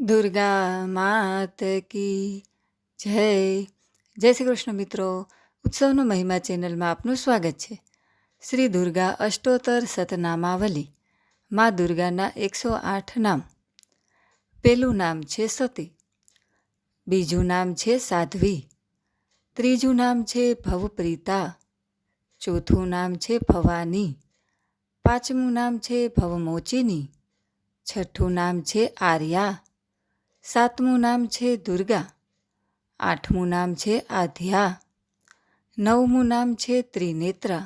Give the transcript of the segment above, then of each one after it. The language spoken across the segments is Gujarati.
દુર્ગા માત કી જય. જય શ્રી કૃષ્ણ મિત્રો. ઉત્સવનો મહિમા ચેનલમાં આપનું સ્વાગત છે. શ્રી દુર્ગા અષ્ટોત્તર સતનામાવલી. મા દુર્ગાના એકસો આઠ નામ. પહેલું નામ છે સતી. બીજું નામ છે સાધ્વી. ત્રીજું નામ છે ભવપ્રીતા. ચોથું નામ છે ભવાની. પાંચમું નામ છે ભવમોચિની. છઠ્ઠું નામ છે આર્યા. સાતમું નામ છે દુર્ગા આઠમું નામ છે આધ્યા નવમું નામ છે ત્રિનેત્રા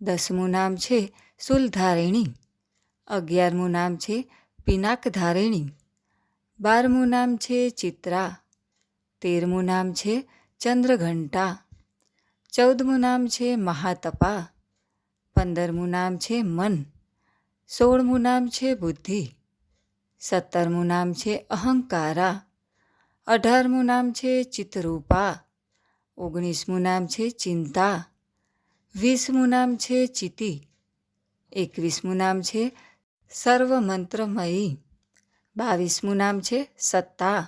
દસમું નામ છે સુલધારિણી અગિયારમું નામ છે પિનાકધારિણી બારમું નામ છે ચિત્રા તેરમું નામ છે ચંદ્રઘંટા ચૌદમું નામ છે મહાતપા પંદરમું નામ છે મન સોળમું નામ છે બુદ્ધિ સત્તરમું નામ છે અહંકારા અઢારમું નામ છે ચિત્તરૂપા ઓગણીસમું નામ છે ચિંતા વીસમું નામ છે ચિતિ એકવીસમું નામ છે સર્વમંત્રમયી બાવીસમું નામ છે સત્તા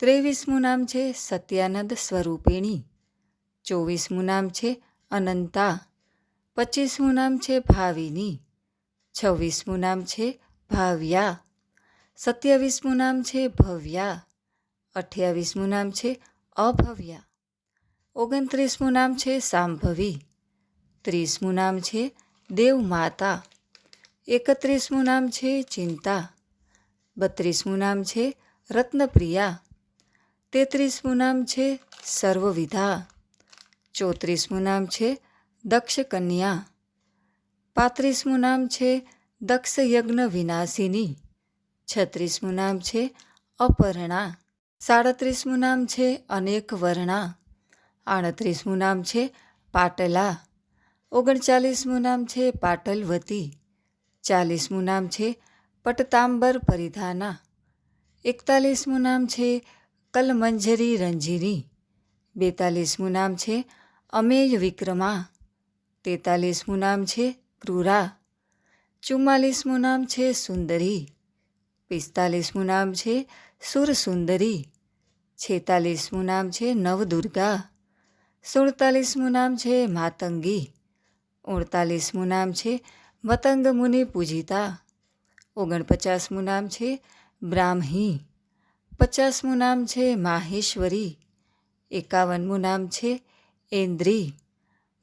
ત્રેવીસમું નામ છે સત્યાનંદ સ્વરૂપિણી ચોવીસમું નામ છે અનંતા પચીસમું નામ છે ભાવિની છવ્વીસમું નામ છે ભાવ્યા સત્યાવીસમું નામ છે ભવ્યા, અઠ્યાવીસમું નામ છે અભવ્યા, ઓગણત્રીસમું નામ છે સાંભવી, ત્રીસમું નામ છે દેવમાતા, એકત્રીસમું નામ છે ચિંતા, બત્રીસમું નામ છે રત્નપ્રિયા, તેત્રીસમું નામ છે સર્વવિધા, ચોત્રીસમું નામ છે દક્ષ કન્યા પાંત્રીસમું નામ છે દક્ષયજ્ઞ વિનાશિની છત્રીસમું નામ છે અપર્ણા. સાડત્રીસમું નામ છે અનેક વર્ણા. આડત્રીસમું નામ છે પાટલા. ઓગણચાલીસમું નામ છે પાટલવતી. ચાલીસમું નામ છે પટતાંબર પરિધાના. એકતાલીસમું નામ છે કલમંજરી રંજીરી. બેતાલીસમું નામ છે અમેય વિક્રમા. તેતાલીસમું નામ છે ક્રૂરા. ચુમ્માલીસમું નામ છે સુંદરી. પિસ્તાલીસમું નામ છે સુરસુંદરી, છેતાલીસમું નામ છે નવદુર્ગા, સુડતાલીસમું નામ છે માતંગી ઓડતાલીસમું નામ છે મતંગ મુનિ પૂજિતા, ઓગણપચાસમું નામ છે બ્રાહ્મી, પચાસમું નામ છે માહેશ્વરી, એકાવનમું નામ છે એન્દ્રી,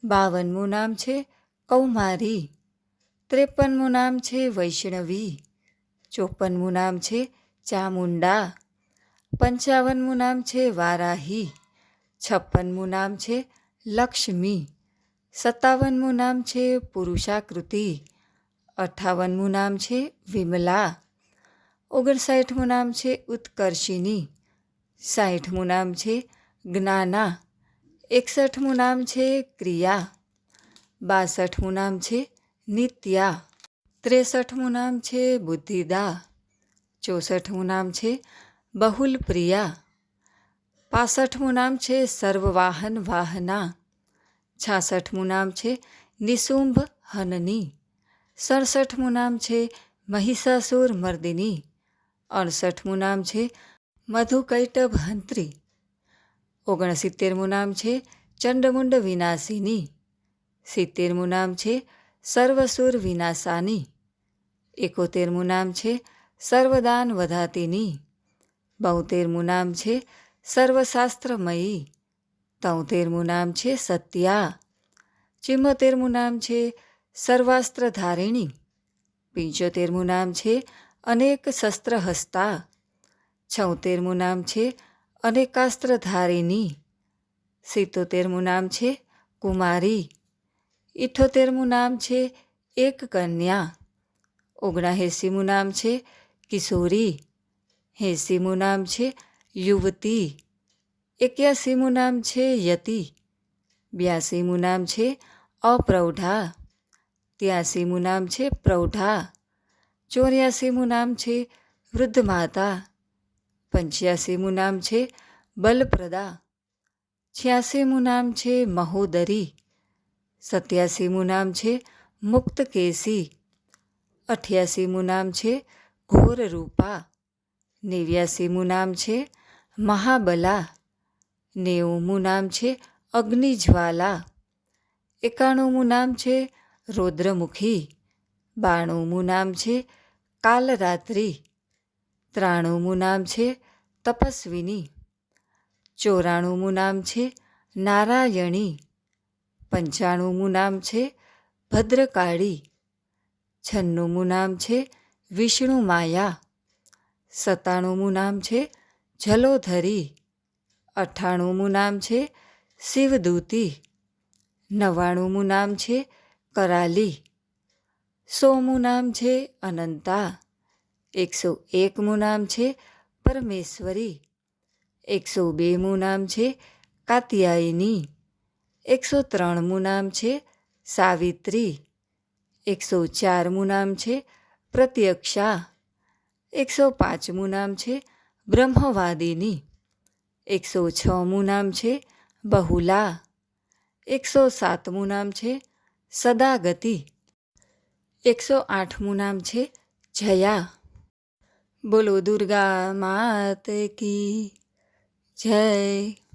બાવનમું નામ છે કૌમારી, ત્રેપનમું નામ છે વૈષ્ણવી ચોપનમું નામ છે ચામુંડા, પંચાવનમું નામ છે વારાહી, છપ્પનમું નામ છે લક્ષ્મી, સત્તાવનમું નામ છે પુરુષાકૃતિ અઠ્ઠાવનમું નામ છે વિમલા, ઓગણસાઠમું નામ છે ઉત્કર્ષિની, સાઠમું નામ છે જ્ઞાના, એકસઠમું નામ છે ક્રિયા, બાસઠમું નામ છે નિત્યા. ત્રેસઠમું નામ છે બુદ્ધિદા ચોસઠમું નામ છે બહુલ પ્રિયા પાસઠમું નામ છે સર્વવાહન વાહના, છાસઠમું નામ છે નિસુંભ હનની, સડસઠમું નામ છે મહિષાસુર મર્દિની, અડસઠમું નામ છે મધુકૈટભ હંત્રી, ઓગણસિત્તેરમું નામ છે ચંડમુંડ વિનાશિની, સિત્તેરમું નામ છે સર્વસુર વિનાશાની. એકોતેરમું નામ છે સર્વદાન વધાતીની. બોતેરમું નામ છે સર્વશાસ્ત્રમયી. તોતેરમું નામ છે સત્યા. ચિમ્મોતેરમું નામ છે સર્વાસ્ત્રધારિણી. પંચોતેરમું નામ છે અનેક શસ્ત્ર હસ્તા છોતેરમું નામ છે અનેકાસ્ત્રધારિણી. સિત્તોતેરમું નામ છે કુમારી. ઇઠ્ઠોતેરમું નામ છે એક કન્યા. ઓગણાએંસીમું નામ છે કિશોરી. એંસીમું નામ છે યુવતી. એક્યાસીમું નામ છે યતિ. બ્યાસીમું નામ છે અપ્રૌઢા. ત્યાસીમું નામ છે પ્રૌઢા. ચોર્યાસીમું નામ છે વૃદ્ધ માતા પંચ્યાસીમું નામ છે બલપ્રદા. છ્યાસીમું નામ છે મહોદરી. સત્યાસીમું નામ છે મુક્તકેસી અઠ્યાસીમું નામ છે ઘોર રૂપા નેવ્યાસીમું નામ છે મહાબલા. નેવુંમું નામ છે અગ્નિજ્વાલા. એકાણુંમું નામ છે રૌદ્રમુખી. બાણુંમું નામ છે કાલરાત્રિ. ત્રાણુંમું નામ છે તપસ્વિની. ચોરાણુંમું નામ છે નારાયણી. પંચાણુંમું નામ છે ભદ્રકાળી, છન્નુંમું નામ છે વિષ્ણુ માયા સત્તાણુંમું નામ છે જલોધરી, અઠ્ઠાણુંમું નામ છે શિવદૂતી, નવ્વાણુંમું નામ છે કરાલી, સોમું નામ છે અનંતા, એકસો એકમું નામ છે પરમેશ્વરી, એકસો બેમું નામ છે કાત્યાયની એકસો ત્રણમું નામ છે સાવિત્રી. એકસો ચારમું નામ છે પ્રત્યક્ષા. એકસો પાંચમું નામ છે બ્રહ્મવાદિની. એકસો છમું નામ છે બહુલા. એકસો સાતમું નામ છે સદાગતિ. એકસો આઠમું નામ છે જયા. બોલો દુર્ગા માત કી જય.